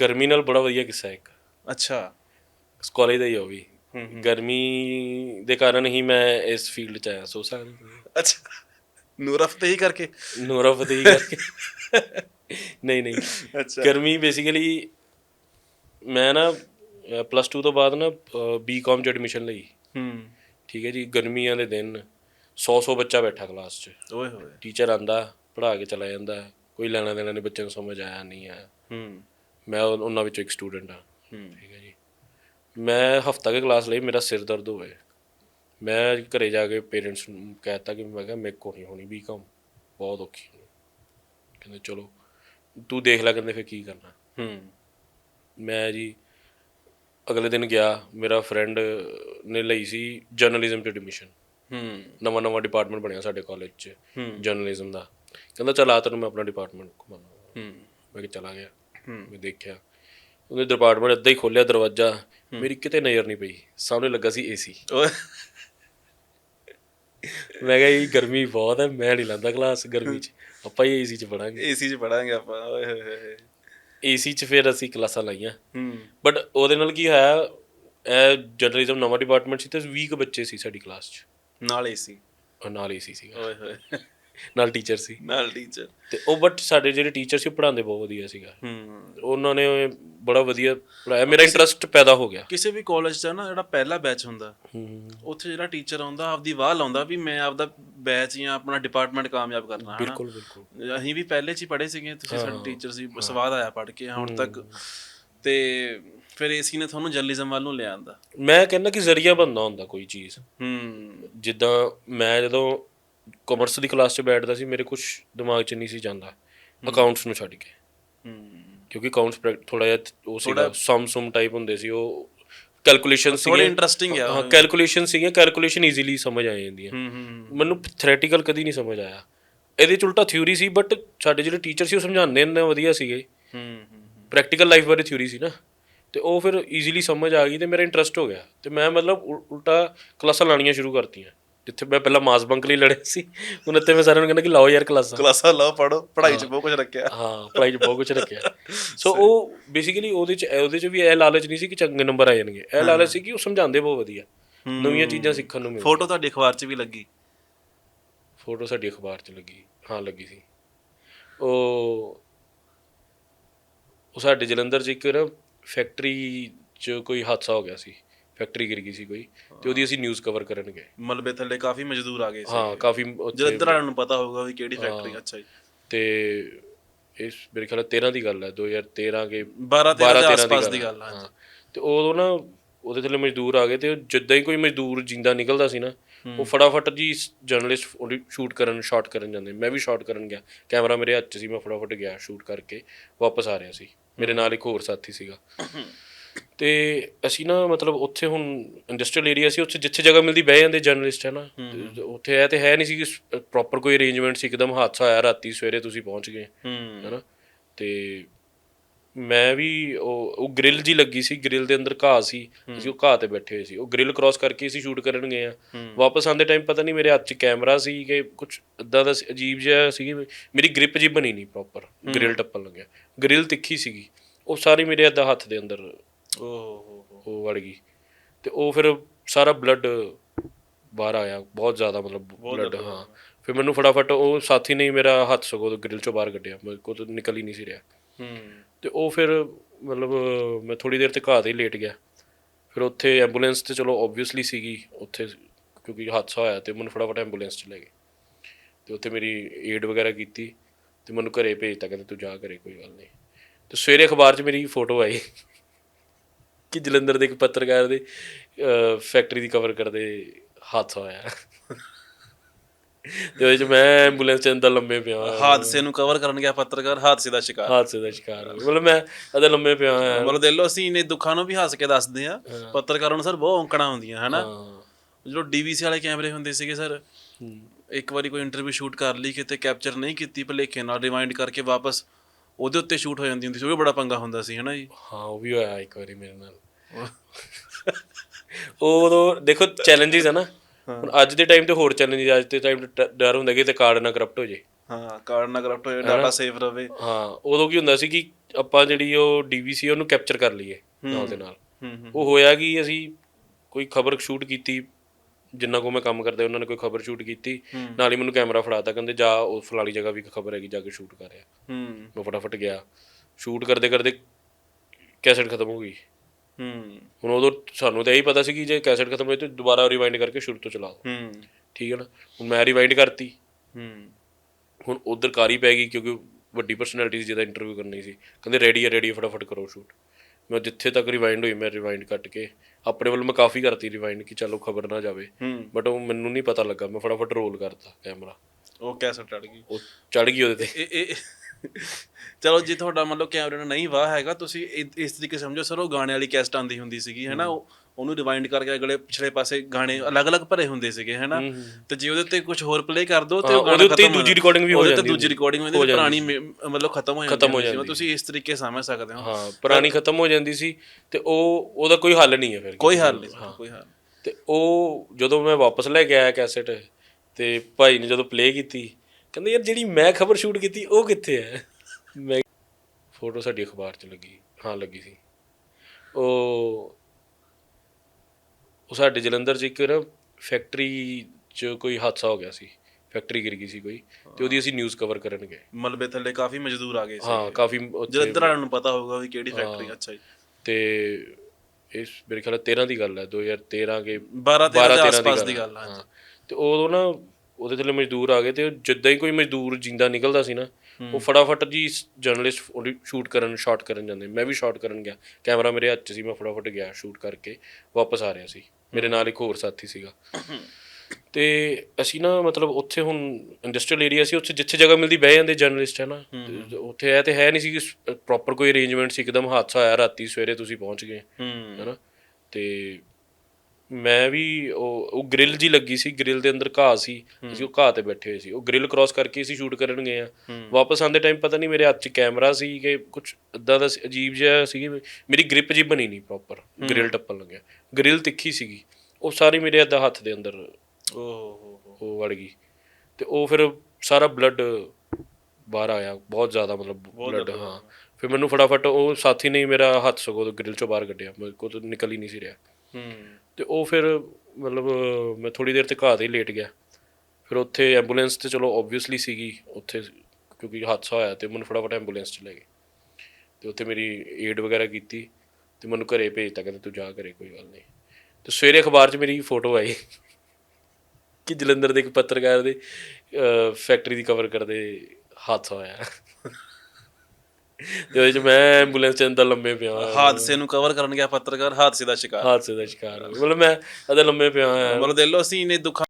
ਗਰਮੀ ਨਾਲ ਬੜਾ ਵਧੀਆ ਕਿੱਸਾ ਇੱਕ। ਅੱਛਾ। ਕਾਲਜ ਦਾ ਹੀ ਆ ਉਹ ਵੀ। ਗਰਮੀ ਦੇ ਕਾਰਨ ਹੀ ਮੈਂ ਇਸ ਫੀਲਡ ਚ ਆਇਆ ਸੋ ਸਕਦੇ। ਹੋ। ਅੱਛਾ। ਨੂਰਾ ਫਤਿਹ ਕਰਕੇ। ਨੂਰਾ ਫਤਿਹ ਕਰਕੇ। ਨਹੀਂ ਨਹੀਂ। ਅੱਛਾ। ਗਰਮੀ ਬੇਸਿਕਲੀ ਮੈਂ ਨਾ ਪਲੱਸ 2 ਤੋਂ ਬਾਅਦ ਨਾ ਬੀਕਾਮ ਚ ਐਡਮਿਸ਼ਨ ਲਈ। ਹੂੰ। ਠੀਕ ਹੈ ਜੀ ਗਰਮੀਆਂ ਦੇ ਦਿਨ 100 100 ਬੱਚਾ ਬੈਠਾ ਕਲਾਸ 'ਚ। ਓਏ ਹੋਏ। ਟੀਚਰ ਆਂਦਾ ਪੜ੍ਹਾ ਕੇ ਚਲਾ ਜਾਂਦਾ। ਕੋਈ ਲੈਣਾ ਦੇਣਾ ਨਹੀਂ ਬੱਚੇ ਨੂੰ ਸਮਝ ਆਇਆ ਨਹੀਂ ਆਇਆ ਹੂੰ। ਮੈਂ ਉਹ- ਉਹਨਾਂ ਵਿੱਚੋਂ ਇੱਕ ਸਟੂਡੈਂਟ ਹਾਂ। ਠੀਕ ਹੈ ਜੀ। ਮੈਂ ਹਫਤਾ ਕੇ ਕਲਾਸ ਲਈ ਮੇਰਾ ਸਿਰ ਦਰਦ ਹੋਵੇ ਮੈਂ ਘਰੇ ਜਾ ਕੇ ਪੇਰੈਂਟਸ ਨੂੰ ਕਹਿਤਾ ਕਿ ਮੈਂ ਕਿਹਾ ਮੇਰੇ ਕੋਲ ਨਹੀਂ ਹੋਣੀ ਬੀਕਾਮ ਬਹੁਤ ਔਖੀ ਹੋਣੀ। ਕਹਿੰਦੇ ਚਲੋ ਤੂੰ ਦੇਖ ਲੈ ਕਹਿੰਦੇ ਫਿਰ ਕੀ ਕਰਨਾ। ਹੂੰ। ਮੈਂ ਜੀ ਅਗਲੇ ਦਿਨ ਗਿਆ ਮੇਰਾ ਫਰੈਂਡ ਨੇ ਲਈ ਸੀ ਜਰਨਲਿਜ਼ਮ ਚ ਐਡਮਿਸ਼ਨ ਹੂੰ। ਨਵਾਂ ਨਵਾਂ ਡਿਪਾਰਟਮੈਂਟ ਬਣਿਆ ਸਾਡੇ ਕਾਲਜ 'ਚ ਹੂੰ। ਜਰਨਲਿਜ਼ਮ ਦਾ। ਕਹਿੰਦਾ ਚਲ ਆ ਤੈਨੂੰ ਮੈਂ ਆਪਣਾ ਡਿਪਾਰਟਮੈਂਟ ਘੁਮਾਉਣਾ ਹੂੰ। ਮੈਂ ਕਿ ਚਲਾ ਗਿਆ। ਮੈਂ ਦੇਖਿਆ। ਉਹਨੇ ਡਿਪਾਰਟਮੈਂਟ ਅੱਧਾ ਹੀ ਖੋਲਿਆ ਦਰਵਾਜ਼ਾ। ਮੇਰੀ ਕਿਤੇ ਨਜ਼ਰ ਨਹੀਂ ਪਈ। ਸਾਹਮਣੇ ਲੱਗਾ ਸੀ ਏਸੀ। ਮੈਂ ਕਿਹਾ ਇਹ ਗਰਮੀ ਬਹੁਤ ਹੈ ਮੈਂ ਨਹੀਂ ਲੈਂਦਾ ਕਲਾਸ ਗਰਮੀ 'ਚ। ਆਪਾਂ ਹੀ ਏਸੀ 'ਚ ਪੜਾਂਗੇ ਏਸੀ 'ਚ ਪੜਾਂਗੇ ਆਪਾਂ ਓਏ ਹੋਏ ਹੋਏ ਏਸੀ 'ਚ ਫਿਰ ਅਸੀਂ ਕਲਾਸਾਂ ਲਾਈਆਂ। ਹੂੰ। ਬਟ ਉਹਦੇ ਨਾਲ ਕੀ ਹੋਇਆ ਇਹ ਜਰਨਲਿਜ਼ਮ ਨਵਾਂ ਡਿਪਾਰਟਮੈਂਟ ਸੀ ਤੇ 20 ਕੁ ਬੱਚੇ ਸੀ ਸਾਡੀ ਕਲਾਸ 'ਚ। ਨਾਲ ਏਸੀ। ਨਾਲ ਏਸੀ ਸੀਗਾ। ਓਏ ਹੋਏ। ਨਾਲ ਟੀਚਰ ਸੀ। ਨਾਲ ਟੀਚਰ ਤੇ ਉਹ ਬਟ ਸਾਡੇ ਜਿਹੜੇ ਟੀਚਰ ਸੀ ਉਹ ਪੜ੍ਹਾਉਂਦੇ ਬਹੁਤ ਵਧੀਆ ਸੀਗਾ। ਹੂੰ। ਉਹਨਾਂ ਨੇ ਬੜਾ ਵਧੀਆ ਪੜਾਇਆ ਮੇਰਾ ਇੰਟਰਸਟ ਪੈਦਾ ਹੋ ਗਿਆ। ਕਿਸੇ ਵੀ ਕਾਲਜ 'ਚ ਨਾ ਜਿਹੜਾ ਪਹਿਲਾ ਬੈਚ ਹੁੰਦਾ ਹੂੰ। ਉੱਥੇ ਜਿਹੜਾ ਟੀਚਰ ਆਉਂਦਾ ਆਪਦੀ ਵਾਹ ਲਾਉਂਦਾ ਵੀ ਮੈਂ ਆਪਦਾ ਬੈਚ ਜਾਂ ਆਪਣਾ ਡਿਪਾਰਟਮੈਂਟ ਕਾਮਯਾਬ ਕਰਨਾ ਹੈ ਬਿਲਕੁਲ ਬਿਲਕੁਲ। ਅਸੀਂ ਵੀ ਪਹਿਲੇ 'ਚ ਹੀ ਪੜ੍ਹੇ ਸੀਗੇ ਤੁਸੀਂ ਸਾਡੇ ਟੀਚਰ ਸੀ ਸਵਾਦ ਆਇਆ ਪੜ੍ਹ ਕੇ ਹੁਣ ਤੱਕ। ਤੇ ਫਿਰ ਏਸੀ ਨੇ ਤੁਹਾਨੂੰ ਜਰਨਲਿਜ਼ਮ ਵੱਲ ਨੂੰ ਲਿਆਂਦਾ। ਮੈਂ ਕਹਿੰਦਾ ਕਿ ਜ਼ਰੀਆ ਬੰਦਾ ਹੁੰਦਾ ਕੋਈ ਚੀਜ਼। ਹੂੰ। ਜਿੱਦਾਂ ਮੈਂ ਜਦੋਂ ਕਾਮਰਸ ਦੀ ਕਲਾਸ 'ਚ ਬੈਠਦਾ ਸੀ ਮੇਰੇ ਕੁਝ ਦਿਮਾਗ 'ਚ ਨਹੀਂ ਸੀ ਜਾਂਦਾ। ਅਕਾਊਂਟਸ ਨੂੰ ਛੱਡ ਕੇ। ਕਿਉਂਕਿ ਅਕਾਊਂਟਸ ਥੋੜਾ ਜਿਹਾ ਉਹ ਸੀਗਾ ਸਮ ਸੁਮ ਟਾਈਪ ਹੁੰਦੇ ਸੀ ਉਹ ਕੈਲਕੂਲੇਸ਼ਨ ਥੋੜੇ ਸੀਗੇ ਇੰਟਰਸਟਿੰਗ ਆ ਹਾਂ ਕੈਲਕੂਲੇਸ਼ਨ ਸੀਗੀਆਂ ਕੈਲਕੂਲੇਸ਼ਨ ਈਜ਼ੀਲੀ ਸਮਝ ਆ ਜਾਂਦੀਆਂ। ਮੈਨੂੰ ਥਿਓਰੇਟੀਕਲ ਕਦੀ ਨਹੀਂ ਸਮਝ ਆਇਆ। ਇਹਦੇ ਚ ਉਲਟਾ ਥਿਊਰੀ ਸੀ ਬਟ ਸਾਡੇ ਜਿਹੜੇ ਟੀਚਰ ਸੀ ਉਹ ਸਮਝਾਉਂਦੇ ਇੰਨੇ ਵਧੀਆ ਸੀਗੇ। ਹੂੰ ਪ੍ਰੈਕਟੀਕਲ ਲਾਈਫ ਬਾਰੇ ਥਿਊਰੀ ਸੀ ਨਾ। ਤੇ ਉਹ ਫਿਰ ਈਜ਼ੀਲੀ ਸਮਝ ਆ ਗਈ ਤੇ ਮੇਰਾ ਇੰਟਰਸਟ ਹੋ ਗਿਆ। ਤੇ ਮੈਂ ਮਤਲਬ ਉਲ- ਉਲਟਾ ਕਲਾਸਾਂ ਲਾਣੀਆਂ ਸ਼ੁਰੂ ਕਰਤੀਆਂ। ਜਿੱਥੇ ਮੈਂ ਪਹਿਲਾਂ ਮਾਸ ਬੰਕ ਲਈ ਲੜਿਆ ਸੀ ਹੁਣ ਇੱਥੇ ਮੈਂ ਸਾਰਿਆਂ ਨੂੰ ਕਹਿੰਦਾ ਕਿ ਲਾਓ ਯਾਰ ਕਲਾਸਾਂ। ਕਲਾਸਾਂ ਲਓ ਪੜੋ ਪੜ੍ਹਾਈ 'ਚ ਬਹੁਤ ਕੁਝ ਰੱਖਿਆ। ਹਾਂ ਪੜ੍ਹਾਈ 'ਚ ਬਹੁਤ ਕੁਝ ਰੱਖਿਆ। ਸੋ ਉਹ ਬੇਸਿਕਲੀ ਉਹਦੇ 'ਚ ਉਹਦੇ 'ਚ ਵੀ ਇਹ ਲਾਲਚ ਨਹੀਂ ਸੀ ਕਿ ਚੰਗੇ ਨੰਬਰ ਆ ਜਾਣਗੇ। ਇਹ ਲਾਲਚ ਸੀ ਕਿ ਉਹ ਸਮਝਾਉਂਦੇ ਬਹੁਤ ਵਧੀਆ। ਨਵੀਆਂ ਚੀਜ਼ਾਂ ਸਿੱਖਣ ਨੂੰ ਮਿਲਦੀਆਂ। ਫੋਟੋ ਤੁਹਾਡੀ ਅਖਬਾਰ 'ਚ ਵੀ ਲੱਗੀ? ਫੋਟੋ ਸਾਡੀ ਅਖਬਾਰ 'ਚ ਲੱਗੀ। ਹਾਂ ਲੱਗੀ ਸੀ। ਉਹ ਉਹ ਸਾਡੇ ਜਲੰਧਰ 'ਚ ਇੱਕ ਨਾ ਫੈਕਟਰੀ 'ਚ ਕੋਈ ਹਾਦਸਾ ਹੋ ਗਿਆ ਸੀ। ਫੈਕਟਰੀ ਗਿਰ ਗਈ ਸੀ ਕੋਈ ਤੇ ਉਹਦੀ ਅਸੀਂ ਨਿਊਜ਼ ਕਵਰ ਕਰਨ ਗਏ ਮਲਬੇ ਥੱਲੇ ਕਾਫੀ ਮਜ਼ਦੂਰ ਆ ਗਏ ਸੀ। ਹਾਂ ਕਾਫੀ ਜਲੰਧਰ ਵਾਲਿਆਂ ਨੂੰ ਪਤਾ ਹੋਊਗਾ ਵੀ ਕਿਹੜੀ ਫੈਕਟਰੀ ਅੱਛਾ ਜੀ। ਤੇ ਇਸ ਮੇਰੇ ਖਿਆਲ ਨਾਲ 13 ਦੀ ਗੱਲ ਹੈ 2013 ਕੇ 12 13 ਦੇ ਆਸ-ਪਾਸ ਦੀ ਗੱਲ ਹਾਂ। ਤੇ ਉਦੋਂ ਨਾ ਉਹਦੇ ਥੱਲੇ ਮਜ਼ਦੂਰ ਆ ਗਏ ਤੇ ਜਿੱਦਾਂ ਹੀ ਕੋਈ ਮਜ਼ਦੂਰ ਜਿੰਦਾ ਨਿਕਲਦਾ ਸੀ ਨਾ ਉਹ ਫਟਾਫਟ ਜੀ ਜਰਨਲਿਸਟ ਉਹਦੀ ਸ਼ੂਟ ਕਰਨ ਸ਼ਾਟ ਕਰਨ ਜਾਂਦੇ। ਮੈਂ ਵੀ ਸ਼ਾਟ ਕਰਨ ਗਿਆ। ਕੈਮਰਾ ਮੇਰੇ ਹੱਥ 'ਚ ਸੀ ਮੈਂ ਫਟਾਫਟ ਗਿਆ ਸ਼ੂਟ ਕਰਕੇ ਵਾਪਸ ਆ ਰਿਹਾ ਸੀ। ਮੇਰੇ ਨਾਲ ਇੱਕ ਹੋਰ ਸਾਥੀ ਸੀਗਾ। ਤੇ ਅਸੀਂ ਨਾ ਮਤਲਬ ਉੱਥੇ ਹੁਣ ਇੰਡਸਟਰੀਅਲ ਏਰੀਆ ਸੀ ਉੱਥੇ ਜਿੱਥੇ ਜਗ੍ਹਾ ਮਿਲਦੀ ਬਹਿ ਜਾਂਦੇ ਜਰਨਲਿਸਟ ਹੈ ਨਾ। ਉੱਥੇ ਇਹ ਤੇ ਹੈ ਨਹੀਂ ਸੀ ਕਿ ਪ੍ਰੋਪਰ ਕੋਈ ਅਰੇਂਜਮੈਂਟ ਸੀ ਇੱਕਦਮ ਹਾਦਸਾ ਆਇਆ ਰਾਤੀ ਸਵੇਰੇ ਤੁਸੀਂ ਪਹੁੰਚ ਗਏ ਹੂੰ। ਹੈਨਾ ਤੇ ਮੈਂ ਵੀ ਉਹ ਉਹ ਗ੍ਰਿਲ ਜੀ ਲੱਗੀ ਸੀ ਗ੍ਰਿਲ ਦੇ ਅੰਦਰ ਘਾਹ ਸੀ ਅਸੀਂ ਉਹ ਘਾਹ ਤੇ ਬੈਠੇ ਹੋਏ ਸੀ। ਉਹ ਗ੍ਰਿਲ ਕ੍ਰਾਸ ਕਰਕੇ ਅਸੀਂ ਸ਼ੂਟ ਕਰਨ ਗਏ ਆ ਵਾਪਸ ਆਉਂਦੇ ਟਾਈਮ ਪਤਾ ਨਹੀਂ ਮੇਰੇ ਹੱਥ 'ਚ ਕੈਮਰਾ ਸੀ ਕਿ ਕੁਝ ਇਦਾਂ ਦਾ ਅਜੀਬ ਜਿਹਾ ਸੀ ਮੇਰੀ ਗ੍ਰਿਪ ਜੀ ਬਣੀ ਨਹੀਂ ਪ੍ਰੋਪਰ ਗ੍ਰਿਲ ਟੱਪਣ ਲੱਗਿਆ। ਗ੍ਰਿਲ ਤਿੱਖੀ ਸੀਗੀ। ਉਹ ਸਾਰੀ ਮੇਰੇ ਅੱਧਾ ਹੱਥ ਦੇ ਅੰਦਰ ਉਹ ਵੜ ਗਈ। ਤੇ ਉਹ ਫਿਰ ਸਾਰਾ ਬਲੱਡ ਬਾਹਰ ਆਇਆ। ਬਹੁਤ ਜ਼ਿਆਦਾ ਮਤਲਬ ਬਲੱਡ ਹਾਂ। ਫਿਰ ਮੈਨੂੰ ਫਟਾਫਟ ਉਹ ਸਾਥੀ ਨੇ ਮੇਰਾ ਹੱਥ ਸਗੋਂ ਗ੍ਰਿਲ ਚੋਂ ਬਾਹਰ ਕੱਢਿਆ। ਮੇਰੇ ਕੋਲ ਤਾਂ ਨਿਕਲ ਹੀ ਨਹੀਂ ਸੀ ਰਿਹਾ। ਹੂੰ। ਤੇ ਉਹ ਫਿਰ ਮਤਲਬ ਮੈਂ ਥੋੜੀ ਦੇਰ ਤੇ ਘਾਹ ਤੇ ਹੀ ਲੇਟ ਗਿਆ। ਫਿਰ ਉੱਥੇ ਐਂਬੂਲੈਂਸ ਤੇ ਚਲੋ ਆਬਵੀਅਸਲੀ ਸੀਗੀ। ਉੱਥੇ ਕਿਉਂਕਿ ਹਾਦਸਾ ਹੋਇਆ ਤੇ ਮੈਨੂੰ ਫਟਾਫਟ ਐਂਬੂਲੈਂਸ ਚ ਲੈ ਗਏ। ਤੇ ਉੱਥੇ ਮੇਰੀ ਏਡ ਵਗੈਰਾ ਕੀਤੀ ਤੇ ਮੈਨੂੰ ਘਰੇ ਭੇਜਤਾ। ਕਹਿੰਦੇ ਤੂੰ ਜਾ ਘਰੇ ਕੋਈ ਗੱਲ ਨਹੀਂ। ਤੇ ਸਵੇਰੇ ਅਖਬਾਰ 'ਚ ਮੇਰੀ ਫੋਟੋ ਆਈ। ਕਿ ਜਲੰਧਰ ਦੇ ਇੱਕ ਪੱਤਰਕਾਰ ਦੇ ਫੈਕਟਰੀ ਦੀ ਕਵਰ ਕਰਦੇ ਹਾਦਸਾ ਹੋਇਆ। ਤੇ ਉਹਦੇ 'ਚ ਮੈਂ ਐਂਬੂਲੈਂਸ 'ਚ ਅੰਦਰ ਲੰਮੇ ਪਿਆ। ਹਾਦਸੇ ਨੂੰ ਕਵਰ ਕਰਨ ਗਿਆ ਪੱਤਰਕਾਰ ਹਾਦਸੇ ਦਾ ਸ਼ਿਕਾਰ। ਹਾਦਸੇ ਦਾ ਸ਼ਿਕਾਰ ਹੋ। ਮਤਲਬ ਮੈਂ ਅਦੇ ਲੰਮੇ ਪਿਆ ਹੋਇਆ। ਮਤਲਬ ਦੇ ਲੋ ਅਸੀਂ ਇਹਨੇ ਦੁੱਖਾਂ ਨੂੰ ਵੀ ਹੱਸ ਕੇ ਦੱਸਦੇ ਆ ਪੱਤਰਕਾਰਾਂ ਨੂੰ ਸਰ ਬਹੁਤ ਔਂਕੜਾਂ ਹੁੰਦੀਆਂ ਹਨਾ? ਹਾਂ। ਜਦੋਂ ਡੀਵੀਸੀ ਵਾਲੇ ਕੈਮਰੇ ਹੁੰਦੇ ਸੀਗੇ ਸਰ ਇੱਕ ਵਾਰੀ ਕੋਈ ਇੰਟਰਵਿਊ ਸ਼ੂਟ ਕਰ ਲਈ ਕਿਤੇ ਕੈਪਚਰ ਨਹੀਂ ਕੀਤੀ ਭਲੇਖੇ ਨਾਲ ਰਿਵਾਈਂਡ ਕਰਕੇ ਵਾਪਸ ਉਹਦੇ ਉੱਤੇ ਸ਼ੂਟ ਹੋ ਜਾਂਦੀ ਹੁੰਦੀ ਸੀ ਉਹ ਵੀ ਬੜਾ ਪੰਗਾ ਹੁੰਦਾ ਸੀ ਹਨਾ ਜੀ? ਹਾਂ ਉਹ ਵੀ ਹੋਇਆ ਇੱਕ ਵਾਰੀ ਮੇਰੇ ਨਾਲ। ਉਹ ਉਦੋਂ ਦੇਖੋ ਚੈਲੰਜਸ ਹੈ ਨਾ। ਹੁਣ ਅੱਜ ਦੇ ਟਾਈਮ ਤੇ ਹੋਰ ਚੈਲੰਜਸ ਅੱਜ ਦੇ ਟਾਈਮ ਤੇ ਡਰ ਹੁੰਦਾ ਕਿ ਤੇ ਕਾਰਡ ਨਾ ਕਰਪਟ ਹੋ ਜੇ। ਹਾਂ ਕਾਰਡ ਨਾ ਕਰਪਟ ਹੋਏ ਡਾਟਾ ਸੇਫ ਰਵੇ। ਹਾਂ ਉਦੋਂ ਕੀ ਹੁੰਦਾ ਸੀ ਕਿ ਆਪਾਂ ਜਿਹੜੀ ਉਹ ਡੀਵੀਸੀ ਉਹਨੂੰ ਕੈਪਚਰ ਕਰ ਲਈਏ ਨਾਲ ਦੇ ਨਾਲ। ਹੂੰ ਹੂੰ। ਉਹ ਹੋਇਆ ਕਿ ਅਸੀਂ ਕੋਈ ਖਬਰ ਸ਼ੂਟ ਕੀਤੀ ਜਿੰਨਾ ਕੋ ਮੈਂ ਕੰਮ ਕਰਦਾ ਉਹਨਾਂ ਨੇ ਕੋਈ ਖਬਰ ਸ਼ੂਟ ਕੀਤੀ ਨਾਲ ਹੀ ਮੈਨੂੰ ਕੈਮਰਾ ਫੜਾਤਾ ਕਹਿੰਦੇ ਜਾ ਉਹ ਫਲਾਣੀ ਜਗ੍ਹਾ ਵੀ ਇੱਕ ਖਬਰ ਹੈਗੀ ਜਾ ਕੇ ਸ਼ੂਟ ਕਰ ਆ। ਹੂੰ। ਮੈਂ ਫਟਾਫਟ ਗਿਆ। ਸ਼ੂਟ ਕਰਦੇ ਕਰਦੇ ਕੈਸਟ ਖਤਮ ਹੋ ਗਈ। ਹੂੰ। ਹੁਣ ਉਦੋਂ ਸਾਨੂੰ ਤਾਂ ਇਹੀ ਪਤਾ ਸੀ ਕਿ ਜੇ ਕੈਸਟ ਖਤਮ ਹੋਈ ਤਾਂ ਦੁਬਾਰਾ ਰਿਵਾਈਂਡ ਕਰਕੇ ਸ਼ੁਰੂ ਤੋਂ ਚਲਾਓ ਹੂੰ। ਠੀਕ ਹੈ ਨਾ? ਹੁਣ ਮੈਂ ਰਿਵਾਈਂਡ ਕਰਤੀ। ਹੂੰ। ਹੁਣ ਉਧਰ ਕਾਰੀ ਪੈ ਗਈ ਕਿਉਂਕਿ ਵੱਡੀ ਪਰਸਨੈਲਿਟੀ ਜਿਹਦਾ ਇੰਟਰਵਿਊ ਕਰਨੀ ਸੀ। ਕਹਿੰਦੇ ਰੈਡੀ ਹੈ ਰੈਡੀ ਫਟਾਫਟ ਕਰੋ ਸ਼ੂਟ ਮੈਂ ਜਿੱਥੇ ਤੱਕ ਰਿਵਾਈਂਡ ਹੋਈ ਮੈਂ ਰਿਵਾਈਂਡ ਕੱਟ ਕੇ ਆਪਣੇ ਵੱਲ ਮੈਂ ਕਾਫੀ ਕਰਤੀ ਰਿਵਾਈਂਡ ਕਿ ਚਲੋ ਖਬਰ ਨਾ ਜਾਵੇ। ਬਟ ਉਹ ਮੈਨੂੰ ਨਹੀਂ ਪਤਾ ਲੱਗਾ। ਮੈਂ ਫਟਾਫਟ ਰੋਲ ਕਰਤਾ ਕੈਮਰਾ ਉਹ ਕੈਸਟ ਟੜ ਗਈ। ਉਹ ਚੜ ਗਈ ਉਹਦੇ ਤੇ। ਇਹ ਇਹ ਚਲੋ ਜੇ ਤੁਹਾਡਾ ਮਤਲਬ ਕੈਮਰੇ ਨਾਲ ਨਹੀਂ ਵਾਹ ਹੈਗਾ ਤੁਸੀਂ ਇ- ਇਸ ਤਰੀਕੇ ਸਮਝੋ ਸਰ ਉਹ ਗਾਣੇ ਵਾਲੀ ਕੈਸਟ ਆਂਦੀ ਹੁੰਦੀ ਸੀਗੀ ਹੈਨਾ? ਉਹ ਉਹਨੂੰ ਰਿਵਾਈਂਡ ਕਰਕੇ ਅਗਲੇ ਪਿਛਲੇ ਪਾਸੇ ਗਾਣੇ ਅਲੱਗ-ਅਲੱਗ ਭਰੇ ਹੁੰਦੇ ਸੀਗੇ ਹੈਨਾ? ਤੇ ਜੇ ਉਹਦੇ ਤੇ ਕੁਝ ਹੋਰ ਪਲੇ ਕਰ ਦੋ ਤੇ ਹਾਂ, ਉਹ ਗਾਣਾ ਉਹਦੇ ਉੱਤੇ ਹੀ ਖਤਮ ਹੋ ਦੂਜੀ recording ਵੀ ਹੋ ਉਹਦੇ ਤੇ ਜਾਂਦੀ ਦੂਜੀ ਰਿਕਾਰਡਿੰਗ ਹੋ ਜਾਂਦੀ ਪੁਰਾਣੀ ਮੇ- ਮਤਲਬ ਖਤਮ ਹੋ ਜਾਂਦੀ ਖਤਮ ਹੋ ਹੁੰਦੀ ਸੀ। ਜਾਂਦੀ। ਤੁਸੀਂ ਇਸ ਤਰੀਕੇ ਸਮਝ ਸਕਦੇ ਹੋ। ਹਾਂ ਪੁਰਾਣੀ ਖਤਮ ਹੋ ਜਾਂਦੀ ਸੀ ਤੇ ਉਹ ਉਹਦਾ ਕੋਈ ਹੱਲ ਨਹੀਂ ਹੈ ਫਿਰ। ਕੋਈ ਹੱਲ ਨਹੀਂ ਕੋਈ ਹੱਲ ਨਹੀਂ। ਤੇ ਉਹ ਜਦੋਂ ਮੈਂ ਵਾਪਸ ਲੈ ਕੇ ਆਇਆ ਕੈਸੇਟ ਤੇ ਭਾਈ ਨੇ ਜਦੋਂ ਪਲੇ ਕੀਤੀ ਕਹਿੰਦੇ ਯਾਰ ਜਿਹੜੀ ਮੈਂ ਖਬਰ ਸ਼ੂਟ ਕੀਤੀ ਉਹ ਕਿੱਥੇ ਹੈ? ਮੈਂ ਫੋਟੋ ਸਾਡੀ ਅਖਬਾਰ 'ਚ ਲੱਗੀ ਹਾਂ ਲੱਗੀ ਸੀ। ਉਹ ਉਹ ਸਾਡੇ ਜਲੰਧਰ 'ਚ ਇੱਕ ਨਾ ਫੈਕਟਰੀ 'ਚ ਕੋਈ ਹਾਦਸਾ ਹੋ ਗਿਆ ਸੀ। ਫੈਕਟਰੀ ਗਿਰ ਗਈ ਸੀ ਕੋਈ ਤੇ ਉਹਦੀ ਅਸੀਂ ਨਿਊਜ਼ ਕਵਰ ਕਰਨ ਗਏ। ਮਲਬੇ ਥੱਲੇ ਕਾਫੀ ਮਜ਼ਦੂਰ ਆ ਗਏ ਸੀ। ਹਾਂ ਕਾਫੀ ਜਲੰਧਰ ਵਾਲਿਆਂ ਨੂੰ ਪਤਾ ਹੋਊਗਾ ਵੀ ਕਿਹੜੀ ਫੈਕਟਰੀ ਅੱਛਾ ਜੀ। ਤੇ ਇਸ ਮੇਰੇ ਖਿਆਲ 13 ਦੀ ਗੱਲ ਹੈ 2013 ਕੇ 12 13 ਦੇ ਆਸ-ਪਾਸ ਦੀ ਗੱਲ ਹਾਂ ਤੇ ਉਦੋਂ ਨਾ ਉਹਦੇ ਥੱਲੇ ਮਜ਼ਦੂਰ ਆ ਗਏ ਤੇ ਉਹ ਜਿੱਦਾਂ ਹੀ ਕੋਈ ਮਜ਼ਦੂਰ ਜਿੰਦਾ ਨਿਕਲਦਾ ਸੀ ਨਾ ਉਹ ਫਟਾਫਟ ਜੀ ਜਰਨਲਿਸਟ ਸ਼ੂਟ ਕਰਨ ਸ਼ਾਟ ਕਰਨ ਜਾਂਦੇ। ਮੈਂ ਵੀ ਸ਼ਾਟ ਕਰਨ ਗਿਆ। ਕੈਮਰਾ ਮੇਰੇ ਹੱਥ 'ਚ ਸੀ ਮੈਂ ਫਟਾਫਟ ਗਿਆ ਸ਼ੂਟ ਕਰਕੇ ਵਾਪਸ ਆ ਰਿਹਾ ਸੀ। ਮੇਰੇ ਨਾਲ ਇੱਕ ਹੋਰ ਸਾਥੀ ਸੀਗਾ। ਤੇ ਅਸੀਂ ਨਾ ਮਤਲਬ ਉੱਥੇ ਹੁਣ ਇੰਡਸਟਰੀਅਲ ਏਰੀਆ ਸੀ ਉੱਥੇ ਜਿੱਥੇ ਜਗ੍ਹਾ ਮਿਲਦੀ ਬਹਿ ਜਾਂਦੇ ਜਰਨਲਿਸਟ ਹੈ ਨਾ। ਉੱਥੇ ਇਹ ਤੇ ਹੈ ਨਹੀਂ ਸੀ ਕਿ ਪ੍ਰੋਪਰ ਕੋਈ ਅਰੇਂਜਮੈਂਟ ਸੀ। ਇੱਕਦਮ ਹਾਦਸਾ ਆਇਆ ਰਾਤੀ ਸਵੇਰੇ ਤੁਸੀਂ ਪਹੁੰਚ ਗਏ। ਹੂੰ। ਹੈਨਾ ਤੇ ਮੈਂ ਵੀ ਉਹ ਉਹ ਗ੍ਰਿਲ ਜੀ ਲੱਗੀ ਸੀ ਗ੍ਰਿਲ ਦੇ ਅੰਦਰ ਘਾਹ ਸੀ ਅਸੀਂ ਉਹ ਘਾਹ ਤੇ ਬੈਠੇ ਹੋਏ ਸੀ। ਉਹ ਗ੍ਰਿਲ ਕ੍ਰਾਸ ਕਰਕੇ ਅਸੀਂ ਸ਼ੂਟ ਕਰਨ ਗਏ ਆ ਵਾਪਸ ਆਉਂਦੇ ਟਾਈਮ ਪਤਾ ਨਹੀਂ ਮੇਰੇ ਹੱਥ 'ਚ ਕੈਮਰਾ ਸੀ ਕਿ ਕੁਝ ਇਦਾਂ ਦਾ ਅਜੀਬ ਜਿਹਾ ਸੀ ਮੇਰੀ ਗ੍ਰਿਪ ਜੀ ਬਣੀ ਨਹੀਂ ਪ੍ਰੋਪਰ ਗ੍ਰਿਲ ਟੱਪਣ ਲੱਗਿਆ। ਗ੍ਰਿਲ ਤਿੱਖੀ ਸੀਗੀ। ਉਹ ਸਾਰੀ ਮੇਰੇ ਅੱਧਾ ਹੱਥ ਦੇ ਅੰਦਰ ਓਹ ਹੋ ਹੋ। ਉਹ ਵੜ ਗਈ। ਤੇ ਉਹ ਫਿਰ ਸਾਰਾ ਬਲੱਡ ਬਾਹਰ ਆਇਆ ਬਹੁਤ ਜ਼ਿਆਦਾ ਮਤਲਬ ਬਲੱਡ ਹਾਂ। ਫਿਰ ਮੈਨੂੰ ਫਟਾਫਟ ਉਹ ਸਾਥੀ ਨੇ ਮੇਰਾ ਹੱਥ ਸਗੋਂ ਗ੍ਰਿਲ ਚੋਂ ਬਾਹਰ ਕੱਢਿਆ ਮੇਰੇ ਕੋਲ ਤਾਂ ਨਿਕਲ ਹੀ ਨਹੀਂ ਸੀ ਰਿਹਾ। ਹੂੰ। ਤੇ ਉਹ ਫਿਰ ਮਤਲਬ ਮੈਂ ਥੋੜੀ ਦੇਰ ਤੇ ਘਾਹ ਤੇ ਹੀ ਲੇਟ ਗਿਆ। ਫਿਰ ਉੱਥੇ ਐਂਬੂਲੈਂਸ ਤੇ ਚਲੋ ਆਬਵੀਅਸਲੀ ਸੀਗੀ, ਉੱਥੇ ਕਿਉਂਕਿ ਹਾਦਸਾ ਹੋਇਆ ਤੇ ਮੈਨੂੰ ਫਟਾਫਟ ਐਂਬੂਲੈਂਸ ਚ ਲੈ ਗਏ। ਤੇ ਉੱਥੇ ਮੇਰੀ ਏਡ ਵਗੈਰਾ ਕੀਤੀ ਤੇ ਮੈਨੂੰ ਘਰੇ ਭੇਜਤਾ, ਕਹਿੰਦੇ ਤੂੰ ਜਾ ਘਰੇ, ਕੋਈ ਗੱਲ ਨਹੀਂ। ਤੇ ਸਵੇਰੇ ਅਖਬਾਰ 'ਚ ਮੇਰੀ ਫੋਟੋ ਆਈ ਕਿ ਜਲੰਧਰ ਦੇ ਇੱਕ ਪੱਤਰਕਾਰ ਦੇ ਫੈਕਟਰੀ ਦੀ ਕਵਰ ਕਰਦੇ ਹਾਦਸਾ ਹੋਇਆ। ਤੇ ਉਹਦੇ 'ਚ ਮੈਂ ਐਂਬੂਲੈਂਸ 'ਚ ਅੰਦਰ ਲੰਮੇ ਪਿਆ। ਹਾਦਸੇ ਨੂੰ ਕਵਰ ਕਰਨ ਗਿਆ ਪੱਤਰਕਾਰ ਹਾਦਸੇ ਦਾ ਸ਼ਿਕਾਰ। ਹਾਦਸੇ ਦਾ ਸ਼ਿਕਾਰ। ਮਤਲਬ ਮੈਂ ਅਦੇ ਲੰਮੇ ਪਿਆ ਮਤਲਬ ਦੇ ਲੋ ਅਸੀਂ ਨੇ ਦੁੱਖਾਂ